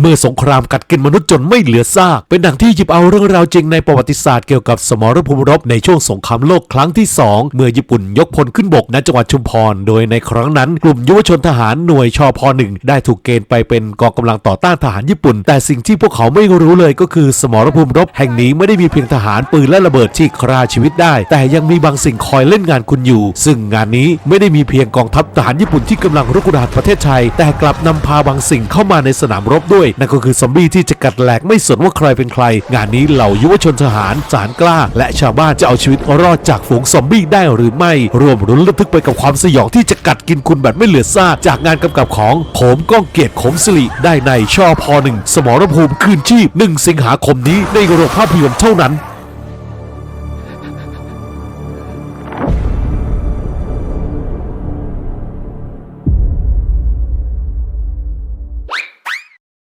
เมื่อสงครามกัดกินมนุษย์จนไม่เหลือซาก เป็นหนังที่หยิบเอาเรื่องราวจริงในประวัติศาสตร์เกี่ยวกับสมรภูมิรบในช่วงสงครามโลกครั้งที่ 2 เมื่อญี่ปุ่นยกพลขึ้นบกณจังหวัดชุมพร โดยในครั้งนั้น กลุ่มยุวชนทหารหน่วยชอพหนึ่งได้ถูกเกณฑ์ไปเป็นกองกำลังต่อต้านทหารญี่ปุ่น แต่สิ่งที่พวกเขาไม่รู้เลยก็คือสมรภูมิรบแห่งนี้ไม่ได้มีเพียงทหารปืนและระเบิดที่ฆ่าชีวิตได้ แต่ยังมีบางสิ่งคอยเล่นงานคุณอยู่ ซึ่งงานนี้ไม่ได้มีเพียงกองทัพทหารญี่ปุ่นที่กำลังรุกรานประเทศไทยแต่กลับนำพาบางสิ่งเข้ามาในสนามรบด้วยนั่นก็คือซอมบี้ที่จะกัดแหลกไม่สนว่าใครเป็นใคร งานนี้เหล่ายุวชนทหารสารกล้า และชาวบ้านจะเอาชีวิตรอดจากฝูงซอมบี้ได้หรือไม่ รวมรุ้นระทึกไปกับความสยองที่จะกัดกินคุณแบบไม่เหลือซากจากงานกำกับของโขมก้องเกียรติโขมสิริได้ในช่อพอหนึ่งสมรภูมิคืนชีพ1สิงหาคมนี้ในโรงภาพยนตร์เท่านั้น